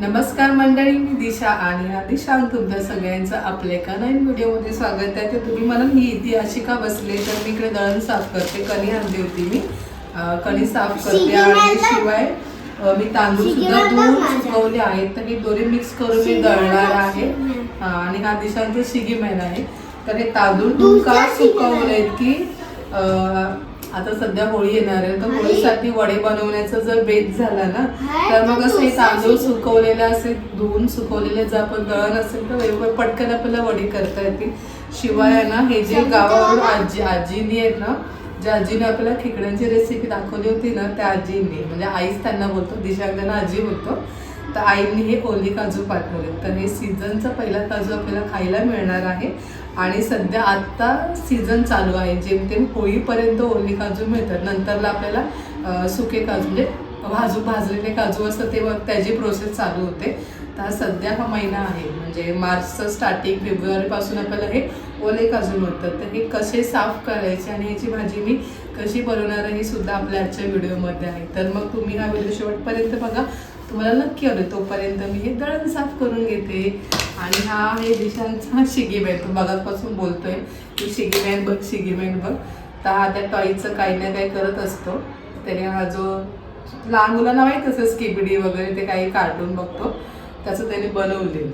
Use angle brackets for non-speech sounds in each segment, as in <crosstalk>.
नमस्कार मंडळी मी दिशा आणि हा दिशांत तुमच्या सगळ्यांचं आपल्या एका नवीन व्हिडिओमध्ये स्वागत आहे. तर तुम्ही मला मी इथे अशी का बसले? तर मी इकडे दळण साफ करते. कणी आणली होती मी. कणी साफ करते आणि? शिवाय मी तांदूळ सुद्धा माझ्या? सुकवले आहेत. तर हे दोन्ही मिक्स करून मी दळणार आहे. आणि हा दिशांचा शिगी महिना आहे. तर हे तांदूळ धुवून का सुकवलेत की आता सध्या होळी येणार आहे तर. होळीसाठी वडे बनवण्याचा जर बेत झाला ना तर मग असं हे तांदूळ. सुकवलेले असेल धुवून सुकवलेले जर आपण दळण असेल तर वेगवेगळं पटकन आपल्याला वडी करता येतील शिवाय ना हे जे गावावरून. आजी आजीनी आहेत ना ज्या आजीने आपल्याला खेकड्यांची रेसिपी दाखवली होती ना त्या आजींनी म्हणजे आईच त्यांना बोलतो दिशांना आजी बोलतो तर आईंनी हे ओली काजू पाठवले तर हे सीझनचा पहिला काजू आपल्याला खायला मिळणार आहे आणि सध्या आत्ता सीझन चालू आहे. जेमतेम होळीपर्यंत ओली काजू मिळतात नंतरला आपल्याला सुके काजू म्हणजे भाजू भाजलेले काजू असतं तेव्हा त्याची प्रोसेस चालू होते. तर सध्या हा महिना आहे. म्हणजे मार्चचं स्टार्टिंग फेब्रुवारीपासून आपल्याला हे ओले काजू मिळतात. तर हे कसे साफ करायचे आणि याची भाजी मी कशी बनवणार आहे हे सुद्धा आपल्या आजच्या व्हिडिओमध्ये आहे. तर मग तुम्ही हा व्हिडिओ शेवटपर्यंत बघा. तुम्हाला नक्की आवडेल. तोपर्यंत मी हे दळण साफ करून घेते. आणि हा आहे दिशांचा <laughs> शिगीबॅन तो बघापासून बोलतोय. की शिगीबॅन बघ शिगीबॅन बघ. तर हा त्या टॉईचं काही ना काही करत असतो. त्याने हा जो लहान मुलांना माहीत असं स्किबिडी वगैरे ते काही कार्टून बघतो. त्याचं त्याने बनवले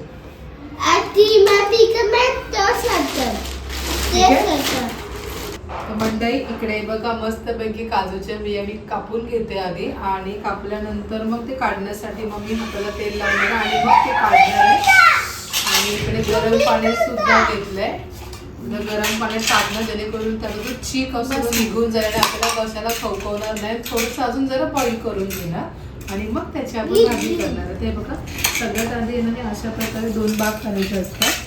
ठीक आहे. मंडई इकडे बघा मस्तपैकी काजूच्या बिया मी कापून घेते आधी आणि कापल्यानंतर मग ते काढण्यासाठी मग मी हाताला तेल लावणार आणि मग ते काढणार आहे. आणि इकडे गरम पाणी सुद्धा घेतलंय. तर गरम पाण्यात टाकणं जेणेकरून त्याचं तो चीक असं निघून जाईल आणि आपल्याला कशाला खवखवणार नाही. थोडंसं अजून जरा बॉईल करून घेणार आणि मग त्याची आपण भाजी करणार ते बघा सगळ्यात आधी येणार अशा प्रकारे दोन भाग करायचे असतात.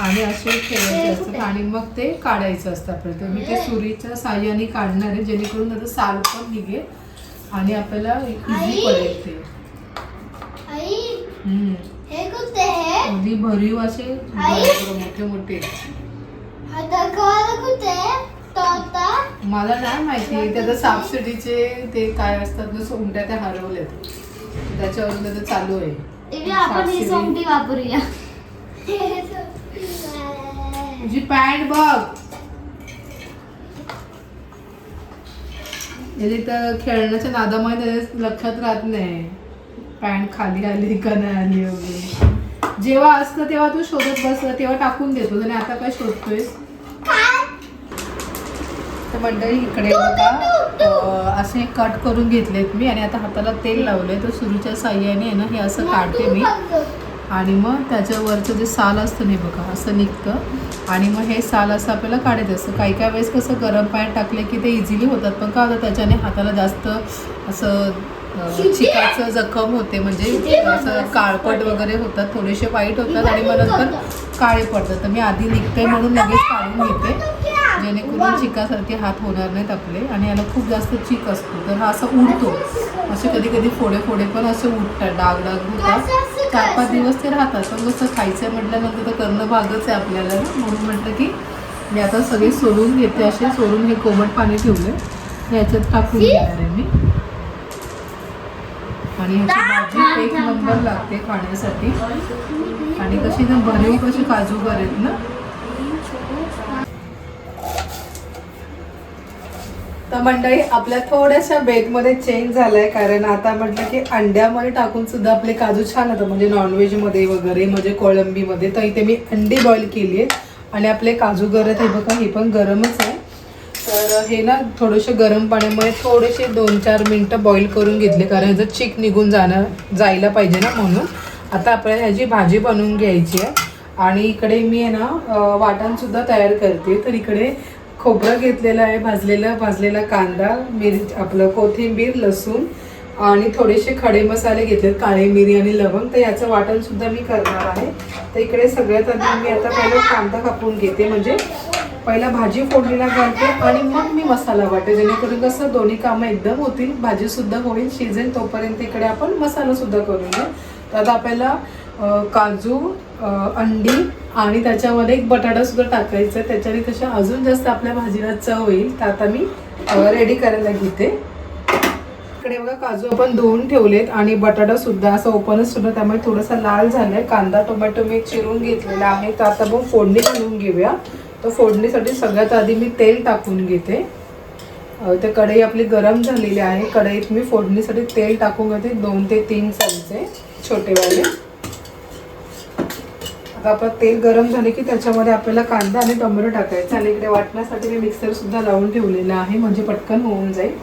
आणि असे ठेवायचे असतात आणि मग ते काढायचं असतं आपल्याला. तर मी ते सुरीच्या साह्याने काढणार आहे जेणेकरून त्याचं साल पण निघेल आणि आपल्याला इझी. पडेल ते. हे अगदी भरीव असे. मोठे मोठे. मला नाही माहिती त्याचं सापसिडीचे ते काय असतात ना सोंगट्या त्या हरवल्यात. त्याच्यावरून त्याचं चालू आहे. आपण ही वापरूया. <laughs> तुझी पॅन्ट बघ. तर खेळण्याच्या नादामुळे त्याच्या लक्षात राहत नाही. पॅन्ट खाली आली का नाही आली वगैरे. जेव्हा असतं तेव्हा तू शोधत बसला तेव्हा टाकून देतो. आणि आता काय शोधतोयस? तर मंडळी इकडे बघा. असे कट करून घेतलेत मी आणि आता हाताला तेल लावलंय. तर सुरूच्या साह्याने ना हे असं काढते मी. आणि मग त्याच्यावरचं जे साल असतं नाही बघा असं निघतं. आणि मग हे साल असं आपल्याला काढायचं असतं. काही काही वेळेस कसं गरम पाण्यात टाकले की ते इझिली होतात. पण का होतं त्याच्याने हाताला जास्त असं चिकाचं जखम होते. म्हणजे असं काळपट वगैरे होतात. थोडेसे वाईट होतात आणि मग नंतर काळे पडतात. तर मी आधी निघते म्हणून लगेच काढून घेते. जेणेकरून चिकासारखे हात होणार नाहीत आपले. आणि याला खूप जास्त चिक असतो. तर हा असा उडतो. असे कधी कधी फोडे फोडे पण असे उडतात. डाग डाग होतात चार पाच दिवस ते राहतात. पण कसं खायचं म्हटल्यानंतर तर करणं भागच आहे आपल्याला ना. म्हणून म्हटलं की मी आता सगळे सोडून घेते असे सोडून हे कोमट पाणी ठेवले याच्यात टाकून घेणार आहे मी. आणि ह्याची भाजी एक नंबर लागते खाण्यासाठी. आणि कशी ना भरीव कशी काजू करेल ना. तर मंडळी आपल्या थोड्याशा बेतमध्ये चेंज झालाय कारण आता म्हटलं की अंड्यामध्ये टाकून सुद्धा आपले काजू छान होतं म्हणजे नॉनव्हेजमध्ये वगैरे म्हणजे कोळंबीमध्ये. तर इथे मी अंडी बॉईल केली आहे आणि आपले काजू गरत हे बघा हे पण गरमच आहे. तर हे ना थोडेसे गरम पाण्यामुळे थोडेसे दोन चार मिनटं बॉईल करून घेतले कारण ह्याचं चिक निघून जाणं जायला पाहिजे ना म्हणून. आता आपल्याला ह्याची भाजी बनवून घ्यायची आहे. आणि इकडे मी आहे ना वाटणसुद्धा तयार करते. तर इकडे खोबरं घेतलेलं आहे भाजलेलं भाजलेला कांदा मिरची आपलं कोथिंबीर लसूण आणि थोडेसे खडे मसाले घेतलेत काळे मिरी आणि लवंग. तर याचं वाटण सुद्धा मी करणार आहे. तर इकडे सगळ्यात आधी मी आता पहिला कांदा कापून घेते. म्हणजे पहिला भाजी फोडणीला घालते आणि मग मी मसाला वाटते. जेणेकरून कसं दोन्ही कामं एकदम होतील भाजीसुद्धा होईल शिजेल तोपर्यंत इकडे आपण मसालासुद्धा करून घेऊ. तर आता आपल्याला काजू अंडी आणि त्याच्यामध्ये एक बटाटा सुद्धा टाकायचा. आहे त्याच्याने कशा अजून जास्त आपल्या भाजीला चव होईल तर आता मी रेडी करायला घेते. इकडे बघा काजू आपण धुवून ठेवलेत आणि बटाटा सुद्धा असं ओपनच सुद्धा त्यामुळे थोडासा लाल झालाय. कांदा टोमॅटो मी चिरून घेतलेला आहे. तर आता मग फोडणी घालून घेऊया. तर फोडणीसाठी सगळ्यात आधी मी तेल टाकून घेते. तर ते कढई आपली गरम झालेली आहे. कढईत मी फोडणीसाठी तेल टाकून घेते. दोन ते तीन चमचे छोटेवाले. आता आपलं तेल गरम झाले की त्याच्यामध्ये आपल्याला कांदा आणि टोमॅटो टाकायचा. आणि इकडे वाटण्यासाठी मी मिक्सर सुद्धा लावून ठेवलेला आहे. म्हणजे पटकन होऊन जाईल.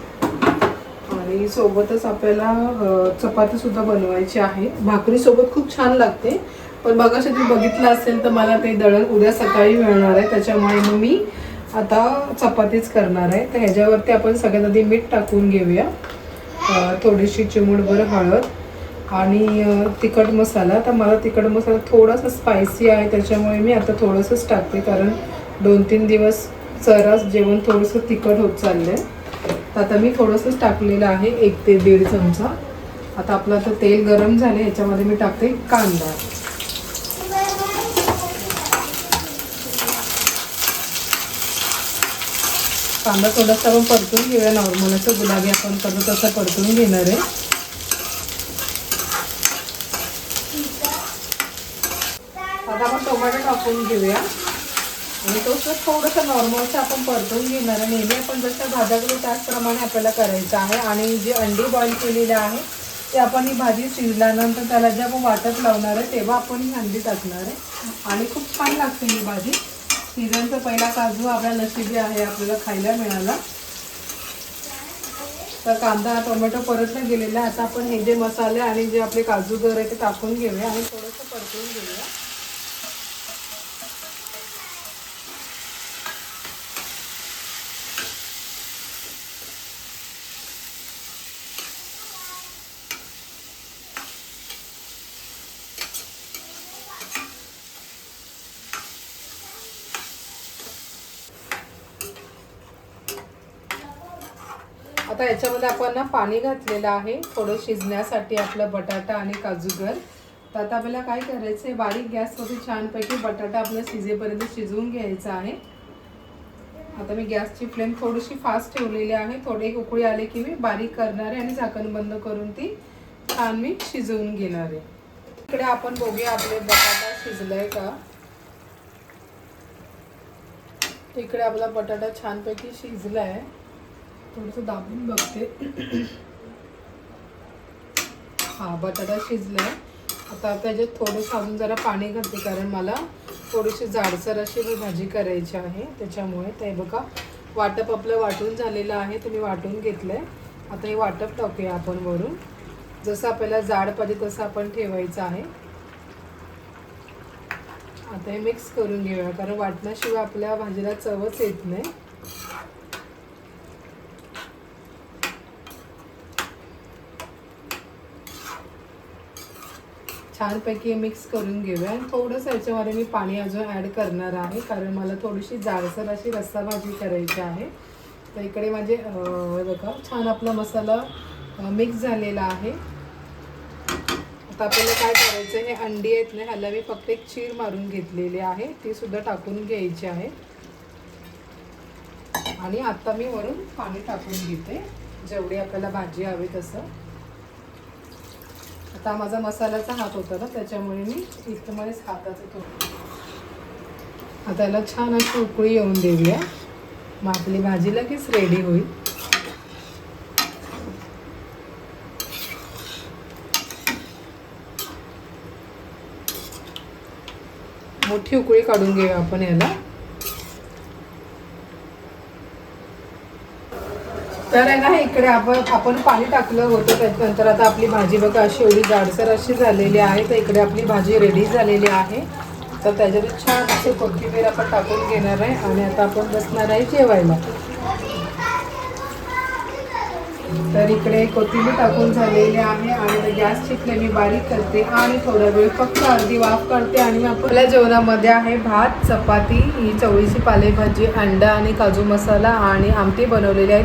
आणि सोबतच आपल्याला चपातीसुद्धा चपाती सुद्धा बनवायची आहे. भाकरीसोबत खूप छान लागते. पण बघा तुम्ही बघितलं असेल तर मला ते दळण उद्या सकाळी मिळणार आहे. त्याच्यामुळे मग मी आता चपातीच करणार आहे. तर ह्याच्यावरती आपण सगळ्यात आधी मीठ टाकून घेऊया. थोडीशी चिमूटभर हळद. आणि तिखट मसाला. तर मला तिखट मसाला थोडासा स्पायसी आहे त्याच्यामुळे मी आता थोडंसंच टाकते. कारण दोन तीन दिवस चरास जेवण थोडंसं तिखट होत चाललं आहे तर आता मी थोडंसंच टाकलेलं आहे एक ते दीड चमचा. आता आपलं आता तेल गरम झालं ह्याच्यामध्ये मी टाकते कांदा. कांदा थोडासा आपण परतून घेऊया. नॉर्मल असं गुलाबी आपण करतो तसं परतून घेणार आहे आता आपण टोमॅटो टाकून घेऊया. आणि तो सुद्धा थोडंसं नॉर्मलचं आपण परतून घेणार आहे. नेहमी आपण जसं भाज्या करू त्याचप्रमाणे आपल्याला करायचं आहे. आणि जे अंडी बॉईल केलेले आहे ते आपण ही भाजी शिजल्यानंतर त्याला जेव्हा वाटत लावणार आहे तेव्हा आपण ही अंडी टाकणार आहे. आणि खूप छान लागते ही भाजी. सीझनचा पहिला काजू आपल्या नशिबी आहे आपल्याला खायला मिळाला. तर कांदा टोमॅटो परतला गेलेला. आहे आता आपण हे जे मसाले आणि जे आपले काजू गर आहे ते टाकून घेऊया आणि थोडंसं परतून घेऊया. आता याच्यामध्ये आपण ना पाणी घातलेलं आहे. थोडं शिजण्यासाठी आपलं बटाटा आणि काजूगर तर आता आपल्याला काय करायचं आहे बारीक गॅसवरती छानपैकी बटाटा आपल्या शिजेपर्यंत शिजवून घ्यायचा आहे. आता मी गॅसची फ्लेम थोडीशी फास्ट ठेवलेली आहे. थोडी एक उकळी आले की मी बारीक करणार आहे आणि झाकण बंद करून ती छान मी शिजवून घेणार आहे. इकडे आपण बघूया आपले बटाटा शिजलाय का? इकडे आपला बटाटा छानपैकी शिजला आहे थोडंसं दाबून बघते. हा बटाटा शिजलाय. आता त्याच्यात थोडंसं अजून जरा पाणी घालते कारण मला थोडीशी जाडसर अशी मी भाजी करायची आहे. त्याच्यामुळे ते बघा वाटप आपलं वाटून झालेलं आहे तुम्ही वाटून घेतलंय. आता हे वाटप टाकूया आपण वरून. जसं आपल्याला जाड पाहिजे तसं आपण ठेवायचं आहे. आता हे मिक्स करून घेऊया कारण वाटण्याशिवाय आपल्या भाजीला चवच येत नाही. छानपैकी मिक्स करून घेऊया. आणि थोडंसं याच्यामध्ये मी पाणी अजून ॲड करणार आहे कारण मला थोडीशी जाडसर अशी रस्सा भाजी करायची आहे. तर इकडे माझे बघा छान आपला मसाला मिक्स झालेला आहे. आता आपल्याला काय करायचं आहे हे अंडी आहेत ना ह्याला मी फक्त एक चीर मारून घेतलेली आहे. ती सुद्धा टाकून घ्यायची आहे. आणि आता मी वरून पाणी टाकून घेते जेवढी आपल्याला भाजी हवी तसं. आता माझा मसाल्याचा हात होता ना त्याच्यामुळे मी इथमध्येच हाताचं तो आता याला छान अशी उकळी येऊन देऊया. मग आपली भाजी लगेच रेडी होईल. मोठी उकळी काढून घेऊया आपण याला. तर आहे. ना इकडे आपण आपण पाणी टाकलं होतं त्याच्यानंतर आता आपली भाजी बघा अशी एवढी जाडसर अशी झालेली आहे. तर इकडे आपली भाजी रेडी झालेली आहे. तर त्याच्यात छान असे कोथिंबीर आपण टाकून घेणार आहे आणि आता आपण बसणार आहे जेवायला. तर इकडे कोथिंबीर टाकून झालेली आहे आणि गॅसची चिकले मी बारीक करते आणि थोडा वेळ फक्त अर्धी वाफ काढते आणि आपल्या जेवणामध्ये आहे भात चपाती ही चवळीची पालेभाजी अंडा आणि काजू मसाला आणि आमटी बनवलेली आहे.